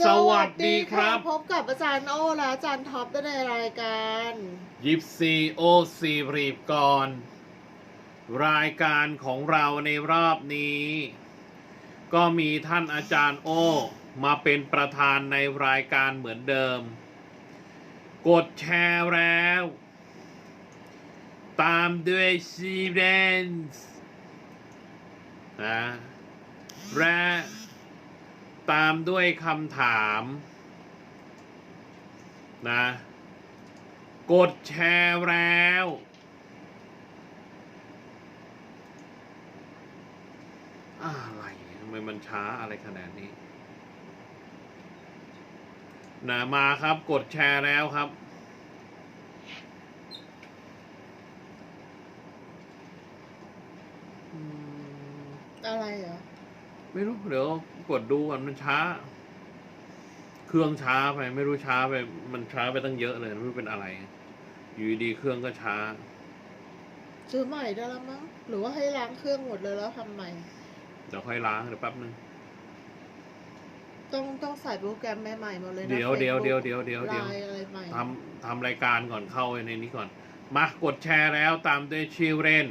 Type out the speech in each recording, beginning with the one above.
สวัสดีครับ พบกับอาจารย์โอและอาจารย์ท็อปได้ในรายการยิปซีโอซีรีบกรรายการของเราในรอบนี้ ก็มีท่านอาจารย์โอ มาเป็นประธานในรายการเหมือนเดิม กดแชร์แล้ว ตามด้วยซีเรนส์นะและ ตามด้วยคำถามนะกดแชร์แล้ว อะไรทำไมมันช้าอะไรขนาดนี้นะมาครับกดแชร์แล้วครับอืมอะไรเหรอ ไม่รู้เดี๋ยวกดดูก่อนมันช้า เครื่องช้าไป ไม่รู้ช้าไป มันช้าไปตั้งเยอะเลยไม่รู้เป็นอะไร อยู่ดีๆเครื่องก็ช้า ซื้อใหม่ได้แล้วมั้งหรือว่าให้ล้างเครื่องหมดเลยแล้วทำใหม่ เดี๋ยวค่อยล้างเดี๋ยวแป๊บนึง ต้องต้องใส่โปรแกรมใหม่ๆหมดเลยนะ เดี๋ยวเดี๋ยว Facebook เดี๋ยวเดี๋ยวเดี๋ยวเดี๋ยว ไลน์อะไรใหม่ ทำทำรายการก่อนเข้าในนี้ก่อน มากดแชร์แล้วตามด้วยชื่อเล่น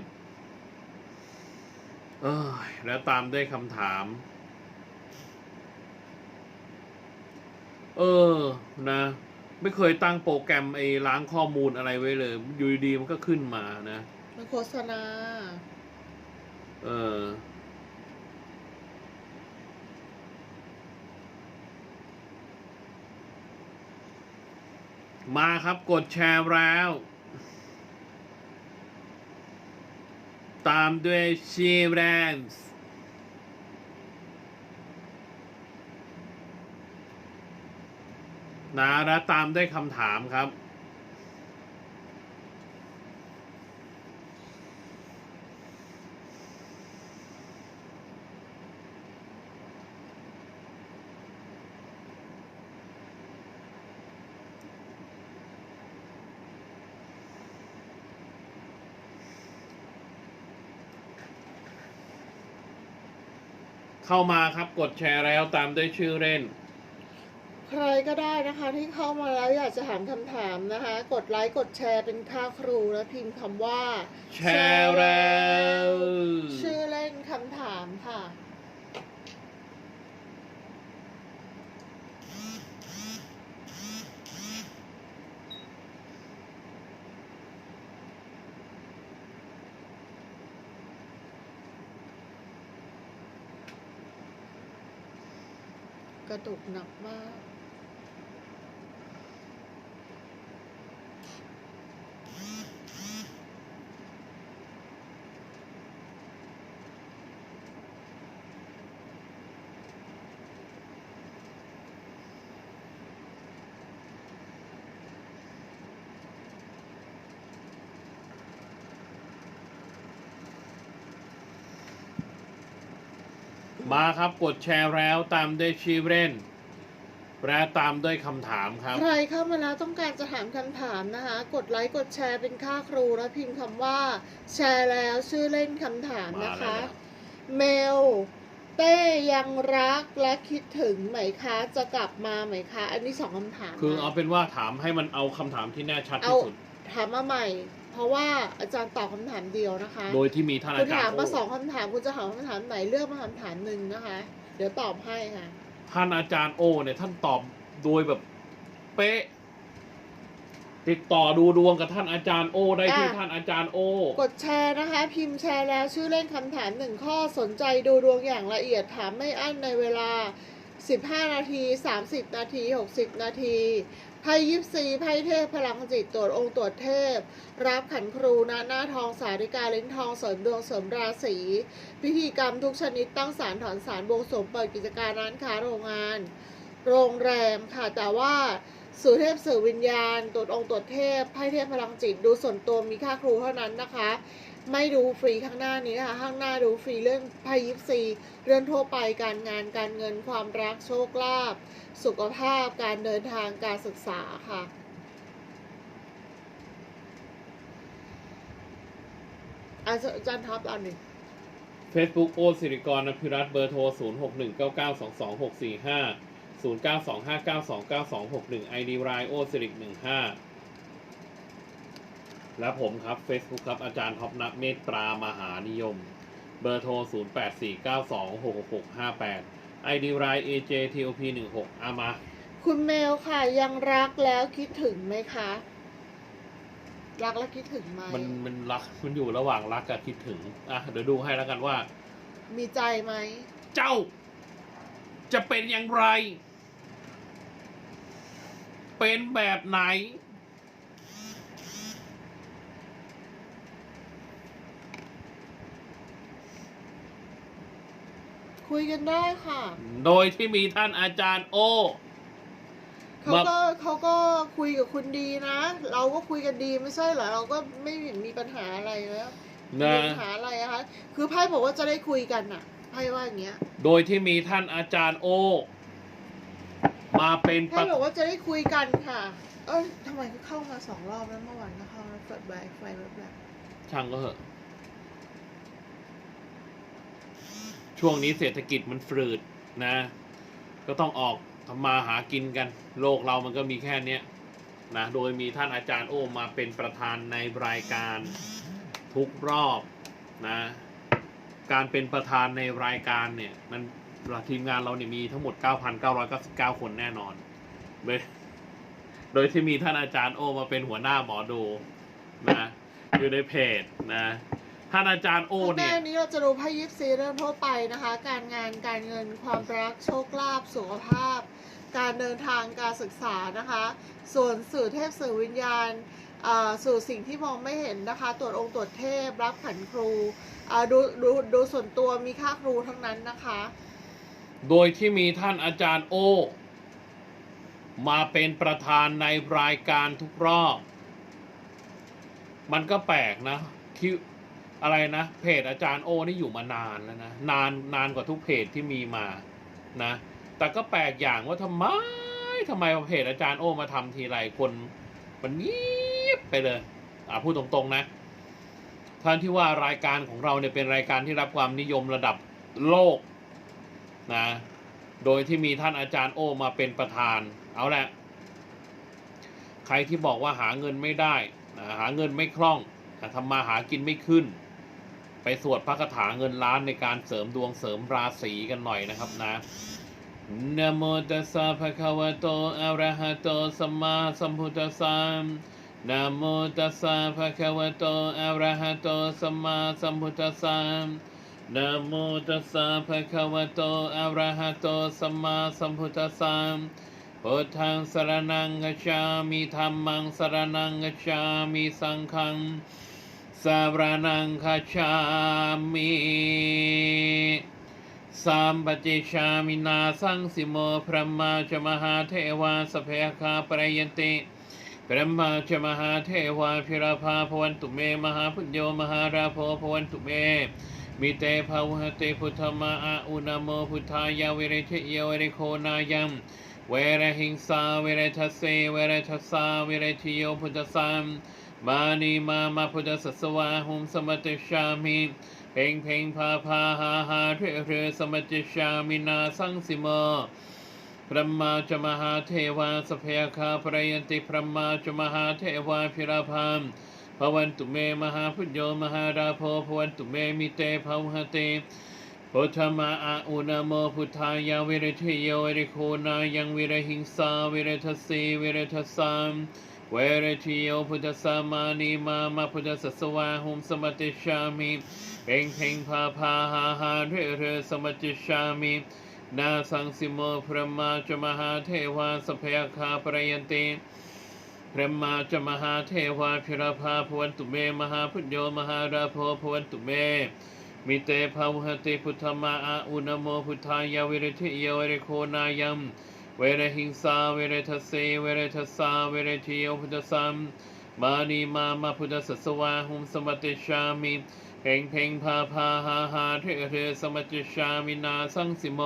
เอ้ยแล้วตามด้วยคำถาม เออ นะ ไม่เคยตั้งโปรแกรมไอ้ล้างข้อมูลอะไรไว้เลย อยู่ดีๆมันก็ขึ้นมานะมันโฆษณา เออ มาครับกดแชร์แล้ว ตามด้วยชีแรนส์นะแล้วตามด้วยคำถามครับ เข้ามาครับกดแชร์แล้วตามด้วยชื่อเล่น ใครก็ได้นะคะที่เข้ามาแล้วอยากจะถามคำถามนะคะ กดไลค์กดแชร์เป็นค่าครูแล้วพิมพ์คำว่าแชร์แล้ว ชื่อเล่นคำถามค่ะ กระตุกหนักมาก มาครับกดแชร์แล้วตามด้วยชื่อเล่นและตามด้วยคำถามครับ ใครเข้ามาแล้วต้องการจะถามคำถามนะคะ กดไลค์กดแชร์เป็นค่าครูแล้วพิมพ์คำว่า แชร์แล้วชื่อเล่นคำถามมานะแล้คะวเมลเต้ยังรักและคิดถึงไหมคะจะกลับมาไหมคะ อันนี้สองคำถามคือนะเอาเป็นว่าถามให้มันเอาคำถามที่แน่ชัดเอาที่สุด ถามมาใหม่ เพราะว่าอาจารย์ตอบคำถามเดียวนะคะ โดยที่มีท่านคุอาณจารถามย์มาสโอ้องคำถามคุณจะถามคำถามไหนเลือกมาคำถามหนึ่งนะคะ เดี๋ยวตอบให้ค่ะ ท่านอาจารย์โอเนี่ยท่านตอบโดยแบบเป๊ะ ติดต่อดูดวงกับท่านอาจารย์โอ ได้ที่อะ ท่านอาจารย์โอ กดแชร์นะคะ พิมพ์แชร์แล้วชื่อเล่นคำถามหนึ่งข้อสนใจดูดวงอย่างละเอียดถามไม่อั้นในเวลา 15 นาที 30 นาที 60 นาที ไพ่ยิปซีไพ่เทพพลังจิตตรวจองค์ตรวจเทพ รับขันครูณหน้าทองสาริกาเล้นทองเสริมดวงเสริมราศีพิธีกรรมทุกชนิดตั้งสารถอนสารบวงสรวงเปิดกิจการร้านค้าโรงงาน โรงแรมค่ะแต่ว่าสื่อเทพสื่อวิญญาณตรวจองค์ตรวจเทพไพ่เทพพลังจิตดูส่วนตัวมีค่าครูเท่านั้นนะคะ ไม่ดูฟรีข้างหน้านี้ค่ะข้างหน้าดูฟรีเรื่องไพ่ยิปซีเรื่องทั่วไปการงานการเงินความรักโชคลาภสุขภาพการเดินทางการศึกษาค่ะอาจารย์ท็อปอันหนึ่ง Facebook โอสิริกรอภิรัตน์เบอร์โทร 0 6 1 9 9 2 2 6 4 5ศูนย์เก้าสองห้าเก้าสองเก้าสองหกหนึ่งไอดีไรโอสิริกหนึ่งห้า และผมครับ Facebook ครับ อาจารย์ท็อปนักเมตตามหานิยม เบอร์โทร 0 8 4 9 2 6 6 6 5 8 ID ไร AJTOP 1 6 อามา คุณเมลค่ะยังรักแล้วคิดถึงไหมคะ รักแล้วคิดถึงไหมมันมันรักมันอยู่ระหว่างรักกับคิดถึง อะ เดี๋ยวดูให้แล้วกันว่า มีใจไหม เจ้า จะเป็นอย่างไร เป็นแบบไหน คุยกันได้ค่ะโดยที่มีท่านอาจารย์โอ เขาก็เขาก็คุยกับคุณดีนะ เราก็คุยกันดีไม่ใช่เหรอเราก็ไม่เห็นมีปัญหาอะไรแล้วมีนะปัญหาอะไรอะคะคือไพ่บอกว่าจะได้คุยกันอะไพ่ว่าอย่างเงี้ยโดยที่มีท่านอาจารย์โอ มาเป็นปไพ่ระบอกว่าจะได้คุยกันค่ะ เอ้ยทำไมเขาเข้ามาสองรอบแล้วเมื่อวานก็เข้าแล้วเปิดไฟไฟแบบแบบ ช่างก็เหอะ ช่วงนี้เศรษฐกิจมันฝืดนะ ก็ต้องออกทำมาหากินกัน โลกเรามันก็มีแค่เนี้นะ โดยมีท่านอาจารย์โอมาเป็นประธานในรายการทุกรอบนะ การเป็นประธานในรายการเนี่ยมันทีมงานเราเนี่ยมีทั้งหมด 9,999 คนแน่นอน โดยโดยที่มีท่านอาจารย์โอมาเป็นหัวหน้าหมอดูนะ อยู่ในเพจนะ ท่านอาจารย์โอแม่เนี่ยนี้เราจะดูไพ่ยิปซีเรื่องทั่วไปนะคะ การงานการเงินความรักโชคลาภสุขภาพ การเดินทางการศึกษานะคะ ส่วนสื่อเทพสื่อวิญญาณอ่าสู่สิ่งที่มองไม่เห็นนะคะ ตรวจองค์ตรวจเทพรับขันครูอ่าดูดูดูส่วนตัวมีค่าครูทั้งนั้นนะคะ โดยที่มีท่านอาจารย์โอ มาเป็นประธานในรายการทุกรอบ มันก็แปลกนะคิว อะไรนะเพจอาจารย์โอนี่อยู่มานานแล้วนะนานนานกว่าทุกเพจที่มีมานะ แต่ก็แปลกอย่างว่าทำไมทำไมเพจอาจารย์โอมาทำทีไรคนมันเงียบไปเลยอ่าพูดตรงๆนะท่านที่ว่ารายการของเราเนี่ยเป็นรายการที่รับความนิยมระดับโลกนะโดยที่มีท่านอาจารย์โอมาเป็นประธาน เอาแหละ ใครที่บอกว่าหาเงินไม่ได้หาเงินไม่คล่องทำมาหากินไม่ขึ้น ไปสวดพระคาถาเงินล้านในการเสริมดวงเสริมราศีกันหน่อยนะครับนะนะโมตัสสะภะคะวะโตอะระหะโตสัมมาสัมพุทธัสสะนะโมตัสสะภะคะวะโตอะระหะโตสัมมาสัมพุทธัสสะนะโมตัสสะภะคะวะโตอะระหะโตสัมมาสัมพุทธัสสะพุทธังสรณังกัจฉามิธัมมังสรณังกัจฉามิสังฆัง สารนังคัจฉามิสัมปติชามินาสังสิโมพระมาจมหาเทวาสเพคาปรยันติพระมาจมหาเทวาพิราภาพวันตุเม มหาพุญโยมหาราโพพวันตุเม มิเตภาวหติพุทธมาอาอุณโมพุทธายาเวเรชเยเวเรโคนายัมเวรหิงสาเวรทัสเสเวรทัสสาเวรทิโยพุทธสัม มานีมามาพุทธสัสวาหุมสมติชามิเพ่งเพ่งพาพาหาหาเรเรสมติชามินาสังสิโมพระมาจมหาเทวาสเพคาปรยันติพระมาจมหาเทวาพิราพามภวันตุเมมหาพุญโยมหาราโพภวันตุเมมิเตภาวหติพุทธมาอาอุณโมพุทธายาวิริทิโยวิริโคนายังวิรหิงสาวิริทสีวิริทัสสาม เวรทิโยพุทธสามานีมามาพุทธสัสวาหุมสมติชามิเพ่งเพ่งพาพาหาหาเรเรสมติชามินาสังสิโมพระมาจมหาเทวาสเพคาปรยันติพระมาจมหาเทวาพิรภาพวันตุเมมหาพุญโยมหาราโพพวันตุเม มิเตภาวหติพุทธมาอาอุณโมพุทธายาวิริทิโยวิริโคนายัม เวรหิงสาเวรทัสเสเวรทัสสาเวรทิโยพุทธสัมมานีมามาพุทธสัสวาหุมสมติชามิเพ่งเพ่งพาพาหาหาเทเทสมติชามินาสังสิโม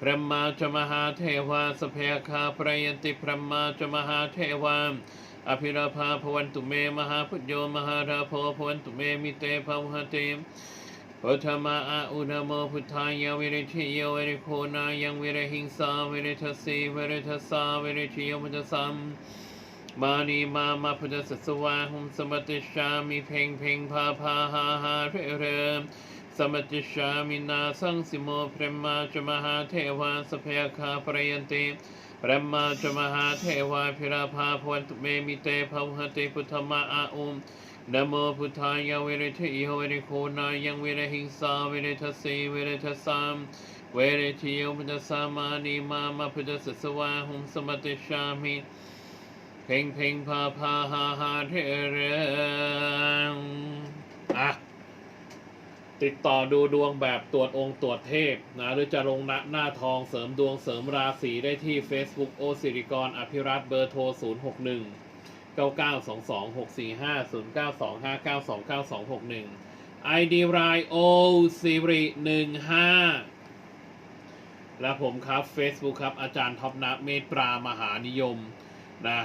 พระมาจมหาเทวาสพเพคาปรยันติพระมาจมหาเทวาอภิราภาพวันตุเม มหาพุญโยมหาราโพพวันตุเมมิเตภาวหติ พุทธมาอาอุณโมพุทธายาวิริทิโยวิริโคนายังวิริหิงสาวิริทัสสีวิริทัสาวิริทิโยพุทธสัมมานีมามาพุทธสัสวาหุมสมัติชามิเพ่งเพ่งพาพาหาหาเรเรมสมติชามินาสังสิโมพรหมาจมหาเทวาสพยาคาปรยันติพระมาจมหาเทวาพิราภาพวันตุเมมิเตภวหติพุทธมาอาอุม นะโมพุทธายาเวริทิโยเวรโคนายังเวรหิงสาเวรทัสสีเวรทัสสามเวรทิโยพุทธสามานีมามาพุทธสัสวาหุมสมติชามิเพ่งเพ่งพาพาหาหาเทเรงอะติดต่อดูดวงแบบตรวจองค์ตรวจเทพนะหรือจะลงหน้าหน้าทองเสริมดวงเสริมราศีได้ที่ Facebook โอสิริกรอภิรัตเบอร์โทร 061 9 9 2 2 6 4 5 0 9 2 5 9 2 9 2 6 1 ID รายโอสิริ15 และผมครับ Facebook ครับ อาจารย์ท็อปนะเมตรามหานิยมนะ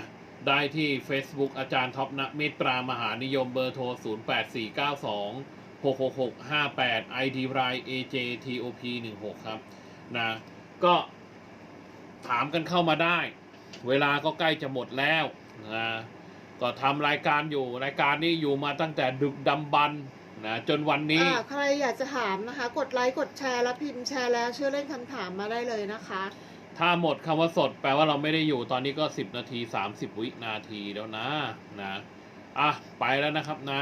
ได้ที่ Facebook อาจารย์ท็อปนะเมตรามหานิยมเบอร์โทร 0 8 4 9 2 6 6 6 5 8 ID ราย AJTOP 1 6ครับนะก็ถามกันเข้ามาได้ เวลาก็ใกล้จะหมดแล้วนะ ก็ทำรายการอยู่รายการนี้อยู่มาตั้งแต่ดึกดำบรรพ์นะจนวันนี้ อ่าใครอยากจะถามนะคะ กดไลค์กดแชร์แล้วพิมพ์แชร์แล้วชื่อเล่นคำถามมาได้เลยนะคะ ถ้าหมดคำว่าสดแปลว่าเราไม่ได้อยู่ตอนนี้ก็ 10 นาที 30 วินาทีแล้วนะนะอะไปแล้วนะครับนะ